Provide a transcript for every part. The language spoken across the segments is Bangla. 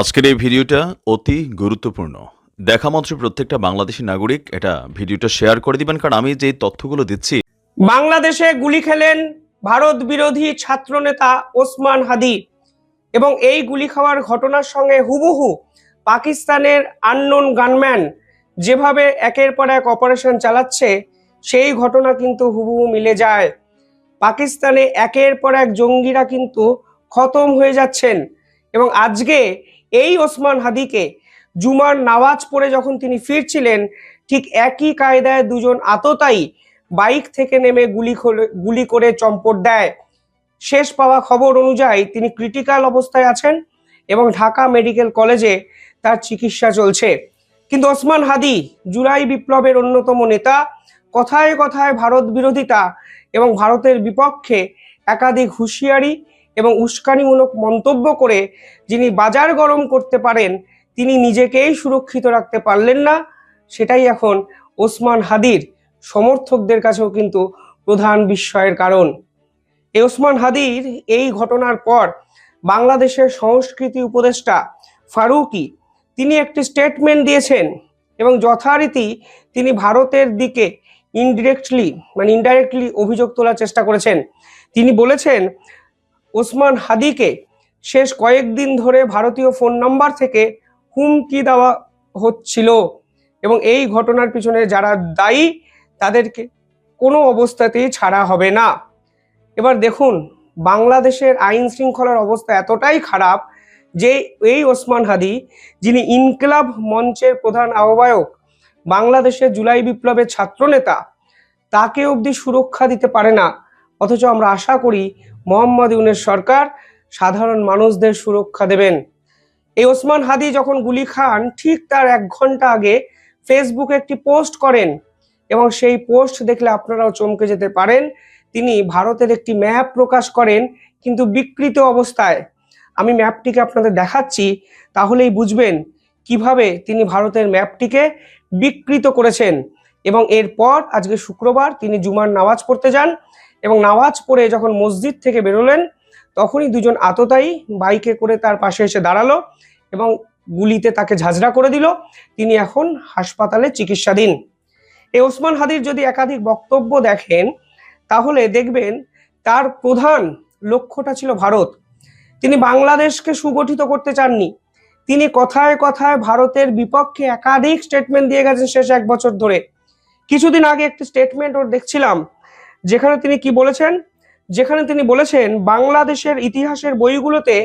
আজকের এই ভিডিওটা অতি গুরুত্বপূর্ণ। দেখা মাত্র প্রত্যেকটা বাংলাদেশি নাগরিক এটা ভিডিওটা শেয়ার করে দিবেন, কারণ আমি যে তথ্যগুলো দিচ্ছি। বাংলাদেশে গুলি খেলেন ভারত বিরোধী ছাত্রনেতা ওসমান হাদি এবং এই গুলি খাওয়ার ঘটনার সঙ্গে হুবহু পাকিস্তানের আননোন গানম্যান যেভাবে একের পর এক অপারেশন চালাচ্ছে, সেই ঘটনা কিন্তু হুবহু মিলে যায়। পাকিস্তানে একের পর এক জঙ্গিরা কিন্তু খতম হয়ে যাচ্ছেন। এবং আজকে এই ওসমান হাদিকে জুমার নামাজ পড়ে যখন তিনি ফিরছিলেন, ঠিক একই কায়দায় দুজন আততায়ী বাইক থেকে নেমে গুলি গুলি করে চম্পট দেয়। শেষ পাওয়া খবর অনুযায়ী তিনি ক্রিটিক্যাল অবস্থায় আছেন এবং ঢাকা মেডিকেল কলেজে তার চিকিৎসা চলছে। কিন্তু ওসমান হাদি জুলাই বিপ্লবের অন্যতম নেতা, কথায় কথায় ভারত বিরোধিতা এবং ভারতের বিপক্ষে একাধিক হুঁশিয়ারি এবং উস্কানিমূলক মন্তব্য করে যিনি বাজার গরম করতে পারেন, তিনি নিজেকেই সুরক্ষিত রাখতে পারলেন না। সেটাই এখন ওসমান হাদির সমর্থকদের কাছেও কিন্তু প্রধান বিস্ময়ের কারণ। এই ওসমান হাদির এই ঘটনার পর বাংলাদেশের সংস্কৃতি উপদেষ্টা ফারুকি, তিনি একটি স্টেটমেন্ট দিয়েছেন এবং যথারীতি তিনি ভারতের দিকে ইনডিরেক্টলি মানে ইনডাইরেক্টলি অভিযোগ তোলার চেষ্টা করেছেন। তিনি বলেছেন ওসমান হাদিকে শেষ কয়েকদিন ধরে ভারতীয় ফোন নাম্বার থেকে হুমকি দেওয়া হচ্ছিল। এবং এই ঘটনার পিছনে যারা দায়ী, তাদেরকে কোনো অবস্থাতেই ছাড়া হবে না। এবার দেখুন, বাংলাদেশের আইন শৃঙ্খলার অবস্থা এতটাই খারাপ যে এই ওসমান হাদি, যিনি ইনকলাব মঞ্চের প্রধান আহ্বায়ক, বাংলাদেশের জুলাই বিপ্লবের ছাত্রনেতা, তাকে অবধি সুরক্ষা দিতে পারে না। অথচ আমরা আশা করি মোহাম্মদ ইউনের সরকার সাধারণ মানুষদের সুরক্ষা দেবেন। এই ওসমান হাদি যখন গুলি খান, ঠিক তার এক ঘণ্টা আগে ফেসবুকে একটি পোস্ট করেন এবং সেই পোস্ট দেখলে আপনারাও চমকে যেতে পারেন। তিনি ভারতের একটি ম্যাপ প্রকাশ করেন, কিন্তু বিকৃত অবস্থায়। আমি ম্যাপটিকে আপনাদের দেখাচ্ছি, তাহলেই বুঝবেন কীভাবে তিনি ভারতের ম্যাপটিকে বিকৃত করেছেন। এবং এরপর, আজকে শুক্রবার, তিনি জুমার নামাজ পড়তে যান। এবং নামাজ পড়ে যখন মসজিদ থেকে বেরোলেন, তখনই দুজন আততায়ী বাইকে করে তার পাশে এসে দাঁড়াল এবং গুলিতে তাকে ঝাঁঝরা করে দিল। তিনি এখন হাসপাতালে চিকিৎসাধীন। এই ওসমান হাদির যদি একাধিক বক্তব্য দেখেন, তাহলে দেখবেন তার প্রধান লক্ষ্যটা ছিল ভারত। তিনি বাংলাদেশকে সুগঠিত করতে চাননি। তিনি কথায় কথায় ভারতের বিপক্ষে একাধিক স্টেটমেন্ট দিয়ে গেছেন শেষ এক বছর ধরে। কিছুদিন আগে একটি স্টেটমেন্ট ওর দেখছিলাম যেখানে তিনি কি বলেছেন? যেখানে তিনি বলেছেন, বাংলাদেশের ইতিহাসের বইগুলোতে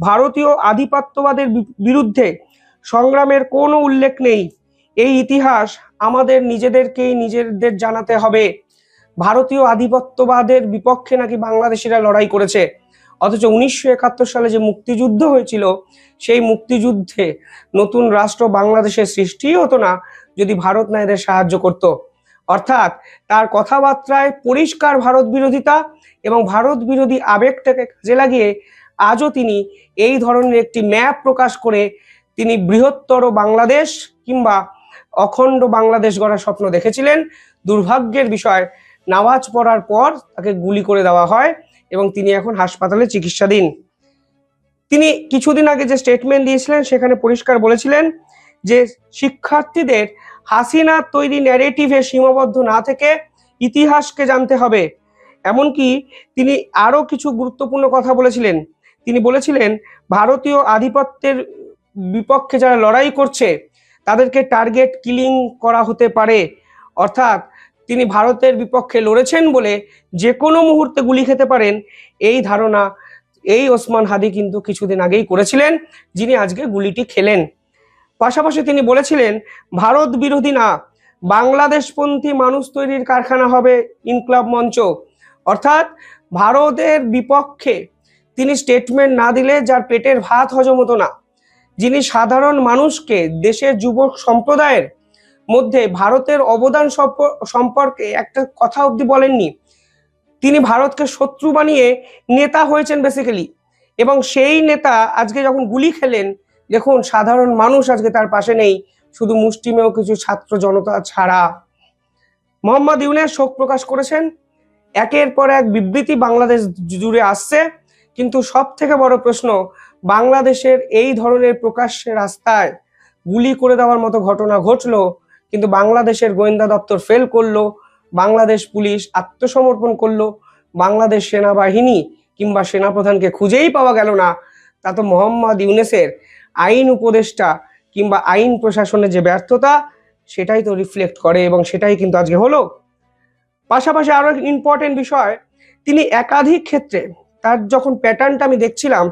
ভারতীয় আধিপত্যবাদের বিরুদ্ধে সংগ্রামের কোনো উল্লেখ নেই। এই ইতিহাস আমাদের নিজেদেরকেই নিজেদের জানাতে হবে। ভারতীয় আধিপত্যবাদের বিপক্ষে নাকি বাংলাদেশিরা লড়াই করেছে? অথচ উনিশশো একাত্তর সালে যে মুক্তিযুদ্ধ হয়েছিল, সেই মুক্তিযুদ্ধে নতুন রাষ্ট্র বাংলাদেশের সৃষ্টিই হতো না যদি ভারত না সাহায্য করত। অর্থাৎ তার কথাবার্তায় পরিষ্কার ভারত বিরোধিতা এবং ভারত বিরোধী আবেগটাকে কাজে লাগিয়ে আজও তিনি এই ধরনের একটি ম্যাপ প্রকাশ করে তিনি বৃহত্তর বাংলাদেশ কিংবা অখণ্ড বাংলাদেশ গড়ার স্বপ্ন দেখেছিলেন। দুর্ভাগ্যের বিষয়, নামাজ পড়ার পর তাকে গুলি করে দেওয়া হয় এবং তিনি এখন হাসপাতালে চিকিৎসাধীন। তিনি কিছুদিন আগে যে স্টেটমেন্ট দিয়েছিলেন সেখানে পরিষ্কার বলেছিলেন যে শিক্ষার্থীদের হাসিনা তৈরি ন্যারেটিভে সীমাবদ্ধ না থেকে ইতিহাসকে জানতে হবে। এমনকি তিনি আরও কিছু গুরুত্বপূর্ণ কথা বলেছিলেন। তিনি বলেছিলেন, ভারতীয় আধিপত্যের বিপক্ষে যারা লড়াই করছে, তাদেরকে টার্গেট কিলিং করা হতে পারে। অর্থাৎ তিনি ভারতের বিপক্ষে লড়েছেন বলে যে কোনো মুহূর্তে গুলি খেতে পারেন, এই ধারণা এই ওসমান হাদি কিন্তু কিছুদিন আগেই করেছিলেন, যিনি আজকে গুলিটি খেলেন। পাশাপাশি তিনি বলেছিলেন, ভারত বিরোধী না, বাংলাদেশপন্থী মানুষ তৈরির কারখানা হবে ইনকলাব মঞ্চ। অর্থাৎ ভারতের বিপক্ষে তিনি স্টেটমেন্ট না দিলে যার পেটের ভাত হজম হতো না। যিনি সাধারণ মানুষকে দেশের যুবক সম্প্রদায়ের মধ্যে ভারতের অবদান সম্প- সম্পর্কে একটা কথা অবধি বলেননি। তিনি ভারতকে শত্রু বানিয়ে নেতা হয়েছেন বেসিক্যালি এবং সেই নেতা আজকে যখন গুলি খেলেন দেখুন, সাধারণ মানুষ আজকে তার পাশে নেই। শুধু মুষ্টিমেয় কিছু ছাত্র জনতা ছাড়া। মোহাম্মদ ইউনের শোক প্রকাশ করেছেন। একের পর এক বিবৃতি বাংলাদেশ জুড়ে আসছে। কিন্তু সব থেকে বড় প্রশ্ন, বাংলাদেশের এই ধরনের প্রকাশ্যে রাস্তায় গুলি করে দেওয়ার মতো ঘটনা ঘটলো, কিন্তু বাংলাদেশের গোয়েন্দা দপ্তর ফেল করল, বাংলাদেশ পুলিশ আত্মসমর্পণ করল, বাংলাদেশ সেনাবাহিনী কিংবা সেনাপ্রধানকে খুঁজেই পাওয়া গেল না। তা তো মোহাম্মদ ইউনেসের আইন উপদেষ্টা কিংবা আইন প্রশাসনের যে ব্যর্থতা, সেটাই তো রিফ্লেক্ট করে এবং সেটাই কিন্তু আজকে হলো। পাশাপাশি আরও ইম্পর্টেন্ট বিষয়, তিনি একাধিক ক্ষেত্রে তার যখন প্যাটার্নটা আমি দেখছিলাম,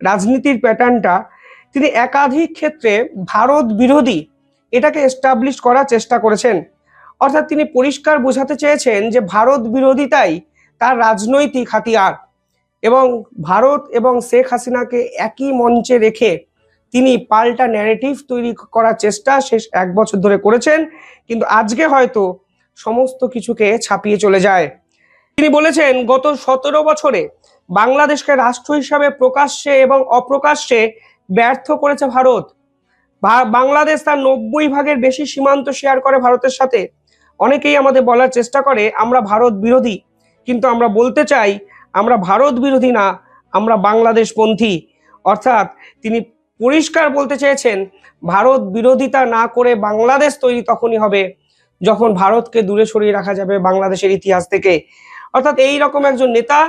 রাজনীতির প্যাটার্নটা তিনি একাধিক ক্ষেত্রে ভারত বিরোধী এটাকে এস্টাবলিশ করার চেষ্টা করেছেন। অর্থাৎ তিনি পরিষ্কার বোঝাতে চেয়েছেন যে ভারত বিরোধিতাই তার রাজনৈতিক হাতিয়ার এবং ভারত এবং শেখ হাসিনাকে একই মঞ্চে রেখে তিনি পাল্টা ন্যারেটিভ তৈরি করার চেষ্টা শেষ এক বছর ধরে করেছেন, কিন্তু আজকে হয়তো সমস্ত কিছুকে ছাপিয়ে চলে যায়। তিনি বলেছেন, গত সতেরো বছরে বাংলাদেশকে রাষ্ট্র হিসাবে প্রকাশ্যে এবং অপ্রকাশ্যে ব্যর্থ করেছে ভারত। বাংলাদেশ তার নব্বই ভাগের বেশি সীমান্ত শেয়ার করে ভারতের সাথে। অনেকেই আমাদের বলার চেষ্টা করে, আমরা ভারত বিরোধী, কিন্তু আমরা বলতে চাই, আমরা ভারত বিরোধী না, আমরা বাংলাদেশ পন্থী অর্থাৎ তিনি পরিষ্কার বলতে চেয়েছেন, ভারত বিরোধিতা না করে বাংলাদেশ তৈরি তখনই হবে যখন ভারতকে দূরে সরিয়ে রাখা যাবে বাংলাদেশের ইতিহাস থেকে। অর্থাৎ এই রকম একজন নেতা,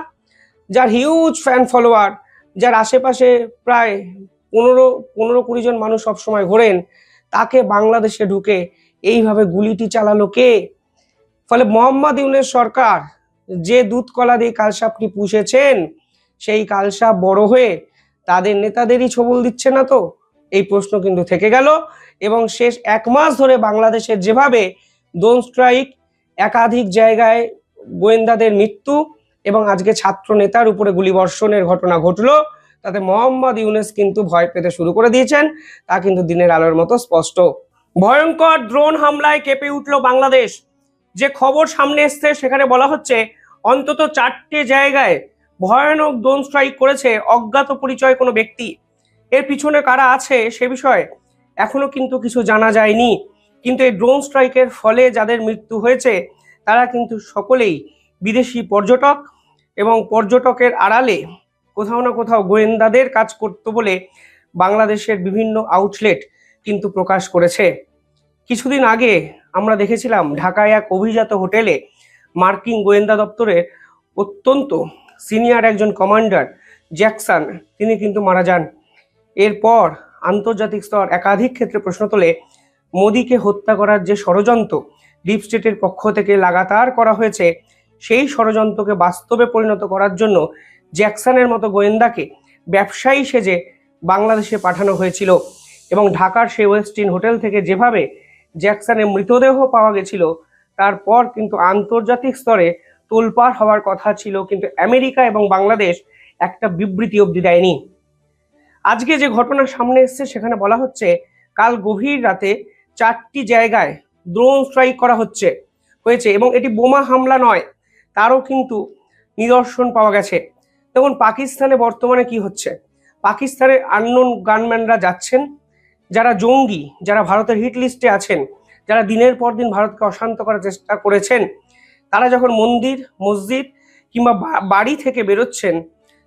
যার হিউজ ফ্যান ফলোয়ার যার আশেপাশে প্রায় পনেরো পনেরো কুড়ি জন মানুষ সবসময় ঘোরেন, তাকে বাংলাদেশে ঢুকে এইভাবে গুলিটি চালালো কে? ফলে মোহাম্মদ ইউনের সরকার যে দুধকলা দিয়ে কালসাপটি পুষেছেন, সেই কালসাপ বড় হয়ে তাদের নেতাদেরই ছবল দিচ্ছে না তো? এই প্রশ্ন কিন্তু থেকে গেল এবং শেষ এক মাস ধরে বাংলাদেশের যেভাবে ডোন স্ট্রাইক, একাধিক জায়গায় গোয়েন্দাদের মৃত্যু এবং আজকে ছাত্র নেতার উপরে গুলিবর্ষণের ঘটনা ঘটলো, তাতে মোহাম্মদ ইউনেস কিন্তু ভয় পেতে শুরু করে দিয়েছেন। তা কিন্তু দিনের আলোর মতো স্পষ্ট। ভয়ঙ্কর ড্রোন হামলায় কেঁপে উঠল বাংলাদেশ। যে খবর সামনে এসছে সেখানে বলা হচ্ছে, অন্তত চারটে জায়গায় ভয়ানক ড্রোন স্ট্রাইক করেছে অজ্ঞাত পরিচয় কোনো ব্যক্তি। এর পিছনে কারা আছে সে বিষয়ে এখনও কিন্তু কিছু জানা যায়নি। কিন্তু এই ড্রোন স্ট্রাইকের ফলে যাদের মৃত্যু হয়েছে, তারা কিন্তু সকলেই বিদেশি পর্যটক এবং পর্যটকের আড়ালে কোথাও না কোথাও গোয়েন্দাদের কাজ করতো বলে বাংলাদেশের বিভিন্ন আউটলেট কিন্তু প্রকাশ করেছে। কিছুদিন আগে আমরা দেখেছিলাম ঢাকায় এক অভিজাত হোটেলে মার্কিন গোয়েন্দা দপ্তরের অত্যন্ত সিনিয়র একজন কমান্ডার জ্যাকসন, তিনি কিন্তু মারা যান। এরপর আন্তর্জাতিক স্তর একাধিক ক্ষেত্রে প্রশ্ন তোলে, মোদীকে হত্যা করার যে ষড়যন্ত্র ডিপ স্টেটের পক্ষ থেকে লাগাতার করা হয়েছে, সেই ষড়যন্ত্রকে বাস্তবে পরিণত করার জন্য জ্যাকসনের মতো গোয়েন্দাকে ব্যবসায়ী সেজে বাংলাদেশে পাঠানো হয়েছিল এবং ঢাকার সেই ওয়েস্টিন হোটেল থেকে যেভাবে জ্যাকসনের মৃতদেহ পাওয়া গেছিল, তারপর কিন্তু আন্তর্জাতিক স্তরে তোলপাড় হওয়ার কথা ছিল, কিন্তু আমেরিকা এবং বাংলাদেশ একটা বিবৃতি অবধি দেয়নি। আজকে যে ঘটনা সামনে এসছে, সেখানে বলা হচ্ছে, কাল গভীর রাতে চারটি জায়গায় ড্রোন স্ট্রাইক করা হচ্ছে, হয়েছে, এবং এটি বোমা হামলা নয়, তারও কিন্তু নিদর্শন পাওয়া গেছে। দেখুন, পাকিস্তানে বর্তমানে কি হচ্ছে? পাকিস্তানের আননোন গানম্যানরা যাচ্ছেন, যারা জঙ্গি, যারা ভারতের হিট লিস্টে আছেন, যারা দিনের পর দিন ভারতকে অশান্ত করার চেষ্টা করেছেন তারা যখন মন্দির, মসজিদ কিংবা বাড়ি থেকে বেরোচ্ছেন,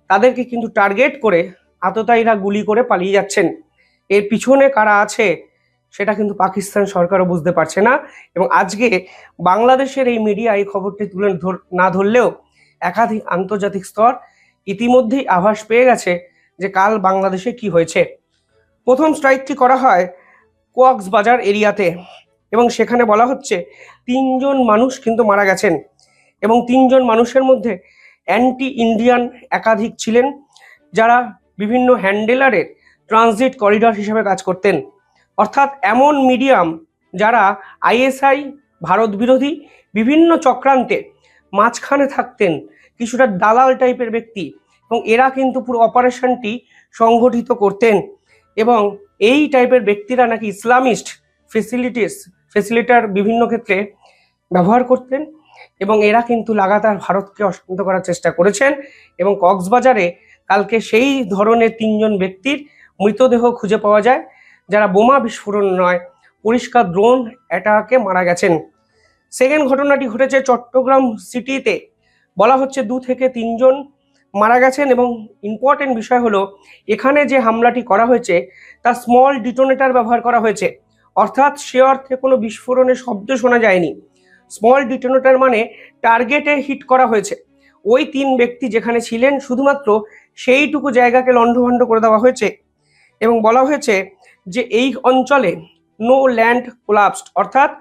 তাদেরকে কিন্তু টার্গেট করে আততায়ীরা গুলি করে পালিয়ে যাচ্ছেন। এর পিছনে কারা আছে, সেটা কিন্তু পাকিস্তান সরকারও বুঝতে পারছে না এবং আজকে বাংলাদেশের এই মিডিয়া এই খবরটি তুলে না ধরলেও একাধিক আন্তর্জাতিক স্তর ইতিমধ্যেই আভাস পেয়ে গেছে যে কাল বাংলাদেশে কি হয়েছে। প্রথম স্ট্রাইকটি করা হয় কোয়াক্সবাজার এরিয়াতে। এবং সেখানে বলা হচ্ছে তিনজন মানুষ কিন্তু মারা গেছেন এবং তিনজন মানুষের মধ্যে অ্যান্টি ইন্ডিয়ান একাধিক ছিলেন, যারা বিভিন্ন হ্যান্ডেলারের ট্রানজিট করিডর হিসেবে কাজ করতেন। অর্থাৎ এমন মিডিয়াম যারা আইএসআই, ভারত বিরোধী বিভিন্ন চক্রান্তে মাঝখানে থাকতেন, কিছুটা দালাল টাইপের ব্যক্তি এবং এরা কিন্তু পুরো অপারেশনটি সংগঠিত করতেন এবং এই টাইপের ব্যক্তিরা নাকি ইসলামিস্ট ফেসিলিটিস ফেসিলিটার বিভিন্ন ক্ষেত্রে ব্যবহার করতেন এবং এরা কিন্তু লাগাতার ভারতকে অশান্ত করার চেষ্টা করেছেন এবং কক্সবাজারে কালকে সেই ধরনের তিনজন ব্যক্তির মৃতদেহ খুঁজে পাওয়া যায়, যারা বোমা বিস্ফোরণ নয়, পরিষ্কার ড্রোন অ্যাটাকে মারা গেছেন। সেকেন্ড ঘটনাটি ঘটেছে চট্টগ্রাম সিটিতে। বলা হচ্ছে দু থেকে তিনজন মারা গেছেন এবং ইম্পর্টেন্ট বিষয় হলো, এখানে যে হামলাটি করা হয়েছে তা স্মল ডিটোনেটার ব্যবহার করা হয়েছে। অর্থাৎ সে অর্থে কোনো বিস্ফোরণের শব্দ শোনা যায়নি। স্মল ডিটোনেটার মানে টার্গেটে হিট করা হয়েছে। ওই তিন ব্যক্তি যেখানে ছিলেন শুধুমাত্র সেইটুকু জায়গাকে লণ্ডভণ্ড করে দেওয়া হয়েছে এবং বলা হয়েছে যে এই অঞ্চলে নো ল্যান্ড কোলাপসড অর্থাৎ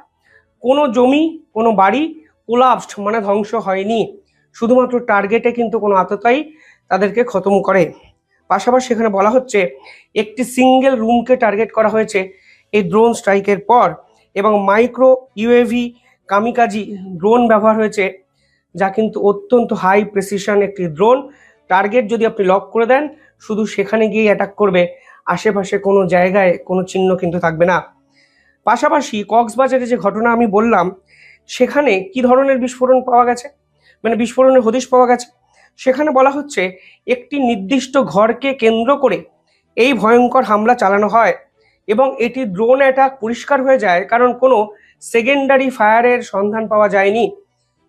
কোনো জমি, কোনো বাড়ি কোলাপসড মানে ধ্বংস হয়নি। শুধুমাত্র টার্গেটে কিন্তু কোনো আততাই তাদেরকে খতম করে। পাশাপাশি সেখানে বলা হচ্ছে, একটি সিঙ্গেল রুমকে টার্গেট করা হয়েছে। এই ড্রোন স্ট্রাইকের পর এবং মাইক্রো ইউএভি কামিকাজি ড্রোন ব্যবহার হয়েছে, যা কিন্তু অত্যন্ত হাই প্রেসিশন একটি ড্রোন টার্গেট যদি আপনি লক করে দেন, শুধু সেখানে গিয়ে অ্যাটাক করবে, আশেপাশে কোনো জায়গায় কোনো চিহ্ন কিন্তু থাকবে না। পাশাপাশি কক্সবাজারে যে ঘটনা আমি বললাম, সেখানে কি ধরনের বিস্ফোরণ পাওয়া গেছে? মানে বিস্ফোরণের হদিশ পাওয়া গেছে? সেখানে বলা হচ্ছে, একটি নির্দিষ্ট ঘরকে কেন্দ্র করে এই ভয়ঙ্কর হামলা চালানো হয়। এবং এটি ড্রোন অ্যাটাক পরিষ্কার হয়ে যায় কারণ কোনো সেকেন্ডারি ফায়ারের সন্ধান পাওয়া যায়নি।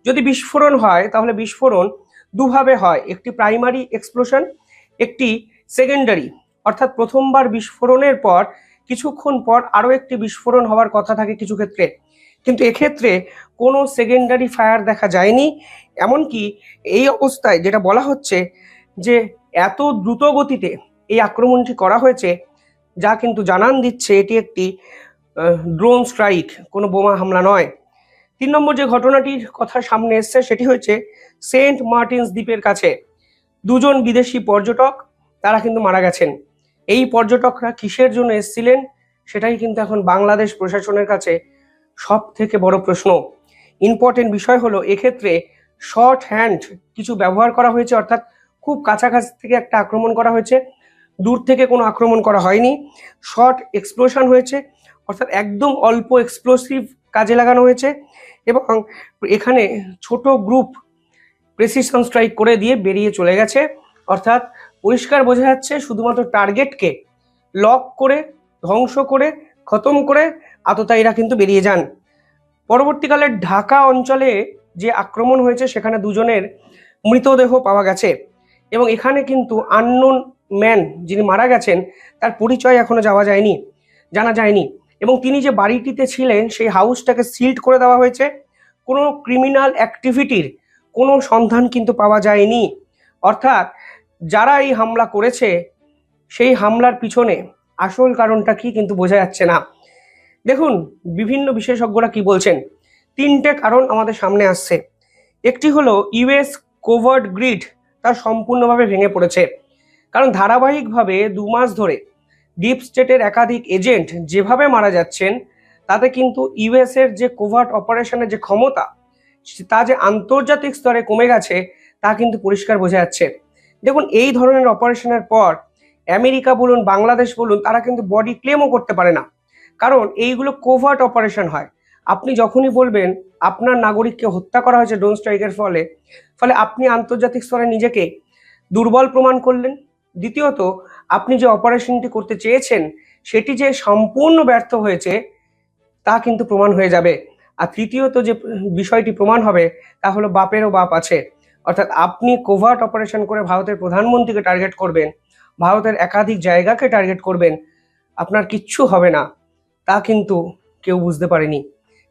যদি বিস্ফোরণ হয়, তাহলে বিস্ফোরণ দুভাবে হয়। একটি প্রাইমারি এক্সপ্লোশন একটি সেকেন্ডারি অর্থাৎ প্রথমবার বিস্ফোরণের পর, কিছুক্ষণ পর আরও একটি বিস্ফোরণ হওয়ার কথা থাকে কিছু ক্ষেত্রে। কিন্তু এক্ষেত্রে কোনো সেকেন্ডারি ফায়ার দেখা যায়নি। এমনকি এই অবস্থায় যেটা বলা হচ্ছে যে, এত দ্রুত গতিতে এই আক্রমণটি করা হয়েছে যা কিন্তু জানান দিচ্ছে এটি একটি ড্রোন স্ট্রাইক, কোনো বোমা হামলা নয়। তিন নম্বর যে ঘটনাটির কথা সামনে এসছে সেটি হচ্ছে সেন্ট মার্টিনস দ্বীপের কাছে। দুজন বিদেশি পর্যটক, তারা কিন্তু মারা গেছেন। এই পর্যটকরা কিসের জন্য এসেছিলেন সেটাই কিন্তু এখন বাংলাদেশ প্রশাসনের কাছে সব থেকে বড় প্রশ্ন। ইম্পর্টেন্ট বিষয় হলো, এক্ষেত্রে শর্ট হ্যান্ড কিছু ব্যবহার করা হয়েছে, অর্থাৎ খুব কাছাকাছি থেকে একটা আক্রমণ করা হয়েছে। দূর থেকে কোনো আক্রমণ করা হয়নি। শর্ট এক্সপ্লোশন হয়েছে, অর্থাৎ একদম অল্প এক্সপ্লোসিভ কাজে লাগানো হয়েছে এবং এখানে ছোট গ্রুপ প্রেসিশন স্ট্রাইক করে দিয়ে বেরিয়ে চলে গেছে। অর্থাৎ পরিষ্কার বোঝা যাচ্ছে শুধুমাত্র টার্গেটকে লক করে, ধ্বংস করে, খতম করে আততায়ীরা কিন্তু বেরিয়ে যান। পরবর্তীকালে ঢাকা অঞ্চলে যে আক্রমণ হয়েছে সেখানে দুজনের মৃতদেহ পাওয়া গেছে। এবং এখানে কিন্তু আননোন ম্যান যিনি মারা গেছেন, তার পরিচয় এখনও যাওয়া যায়নি, জানা যায়নি। এবং তিনি যে বাড়িটিতে ছিলেন, সেই হাউসটাকে সিল্ড করে দেওয়া হয়েছে। কোনো ক্রিমিনাল অ্যাক্টিভিটির কোনো সন্ধান কিন্তু পাওয়া যায়নি। অর্থাৎ যারা এই হামলা করেছে, সেই হামলার পিছনে আসল কারণটা কি কিন্তু বোঝা যাচ্ছে না। দেখুন, বিভিন্ন বিশেষজ্ঞরা কি বলছেন? তিনটে কারণ আমাদের সামনে আসছে। একটি হলো ইউএস কোভার্ড গ্রিড তার সম্পূর্ণভাবে ভেঙে পড়েছে। কারণ ধারাবাহিকভাবে দু মাস ধরে ডিপ স্টেটের একাধিক এজেন্ট যেভাবে মারা যাচ্ছেন, তাতে কিন্তু ইউএস এর যে কোভার্ট অপারেশনের যে ক্ষমতা, তা যে আন্তর্জাতিক স্তরে কমে গেছে, তা কিন্তু পরিষ্কার বোঝা যাচ্ছে। দেখুন, এই ধরনের অপারেশনের পর আমেরিকা বলুন, বাংলাদেশ বলুন, তারা কিন্তু বডি ক্লেমও করতে পারে না। কারণ এইগুলো কোভার্ট অপারেশন হয়। আপনি যখনই বলবেন আপনার নাগরিককে হত্যা করা হয়েছে ড্রোন স্ট্রাইকের ফলে ফলে আপনি আন্তর্জাতিক স্তরে নিজেকে দুর্বল প্রমাণ করলেন। দ্বিতীয়ত, আপনি যে অপারেশনটি করতে চেয়েছেন, সেটি যে সম্পূর্ণ ব্যর্থ হয়েছে, তা কিন্তু প্রমাণ হয়ে যাবে। আর তৃতীয়ত যে বিষয়টি প্রমাণ হবে, তা হলো বাপেরও বাপ আছে। অর্থাৎ আপনি কোভার্ট অপারেশন করে ভারতের প্রধানমন্ত্রীকে টার্গেট করবেন, ভারতের একাধিক জায়গাকে টার্গেট করবেন, আপনার কিচ্ছু হবে না। তা কিন্তু কেউ বুঝতে পারেনি।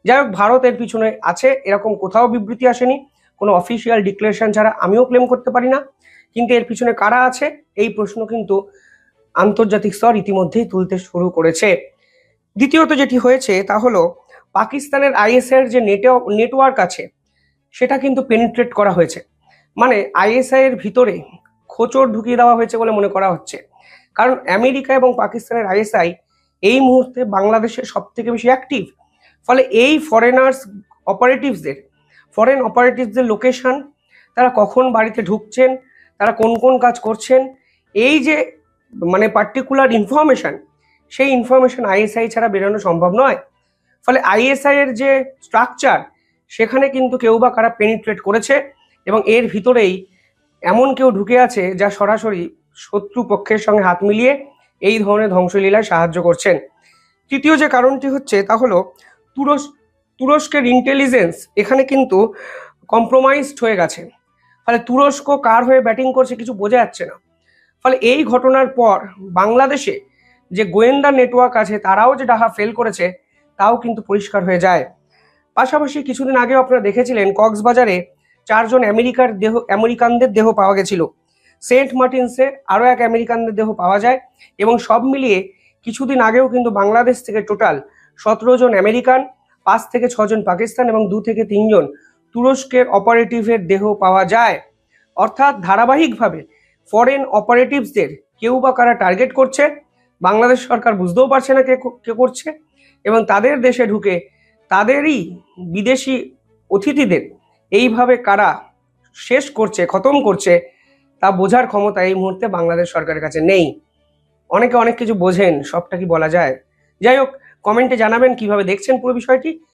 যাই হোক, ভারতের পিছনে আছে, এরকম কোথাও বিবৃতি আসেনি, কোনো অফিসিয়াল ডিক্লারেশন ছাড়া আমিও ক্লেম করতে পারি না। কিন্তু এর পিছনে কারা আছে, এই প্রশ্ন কিন্তু আন্তর্জাতিক স্তর ইতিমধ্যেই তুলতে শুরু করেছে। দ্বিতীয়ত যেটি হয়েছে, তা হলো পাকিস্তানের আইএসআই এর যে নেটওয়ার্ক আছে, সেটা কিন্তু পেনিট্রেট করা হয়েছে। মানে আইএসআই এর ভিতরে খোঁচড় ঢুকিয়ে দেওয়া হয়েছে বলে মনে করা হচ্ছে। কারণ আমেরিকা এবং পাকিস্তানের আইএসআই এই মুহূর্তে বাংলাদেশে সব থেকে বেশি অ্যাক্টিভ ফলে এই ফরেনার্স অপারেটিভসদের ফরেন অপারেটিভসদের লোকেশন তারা কখন বাড়িতে ঢুকছেন, তারা কোন কোন কাজ করছেন, এই যে মানে পার্টিকুলার ইনফরমেশন সেই ইনফরমেশন আইএসআই ছাড়া বেরোনো সম্ভব নয়। ফলে আইএসআই এর যে স্ট্রাকচার সেখানে কিন্তু কেউ বা কারা পেনিট্রেট করেছে এবং এর ভিতরেই এমন কেউ ঢুকে আছে যা সরাসরি শত্রু পক্ষের সঙ্গে হাত মিলিয়ে এই ধরনের ধ্বংসলীলায় সাহায্য করছেন। তৃতীয় যে কারণটি হচ্ছে তা হলো তুরস্ক তুরস্কের ইন্টেলিজেন্স এখানে কিন্তু কম্প্রোমাইজড হয়ে গেছে। ফলে তুরস্ক কার হয়ে ব্যাটিং করছে কিছু বোঝা যাচ্ছে না। ফলে এই ঘটনার পর বাংলাদেশে যে গোয়েন্দা নেটওয়ার্ক আছে, তারাও যে ডাহা ফেল করেছে, তাও কিন্তু পরিষ্কার হয়ে যায়। পাশাপাশি কিছুদিন আগেও আপনারা দেখেছিলেন, কক্সবাজারে চারজন আমেরিকার দেহ আমেরিকানদের দেহ পাওয়া গেছিল। সেন্ট মার্টিনসে আরও এক আমেরিকানদের দেহ পাওয়া যায় এবং সব মিলিয়ে কিছুদিন আগেও কিন্তু বাংলাদেশ থেকে টোটাল সতেরো জন আমেরিকান, পাঁচ থেকে ছজন পাকিস্তান এবং দু থেকে তিনজন তুরস্কের অপারেটিভের দেহ পাওয়া যায়। অর্থাৎ ধারাবাহিকভাবে ফরেন অপারেটিভসদের কেউ বা কারা টার্গেট করছে, বাংলাদেশ সরকার বুঝতেও পারছে না কে কে করছে এবং তাদের দেশে ঢুকে তাদেরই বিদেশি অতিথিদের এইভাবে কারা শেষ করছে, খতম করছে, তা বোঝার ক্ষমতা এই মুহূর্তে বাংলাদেশ সরকারের কাছে নেই। অনেকে অনেক কিছু বোঝেন, সবটা কি বলা যায়? যাই হোক কমেন্টে জানাবেন কীভাবে দেখছেন পুরো বিষয়টি।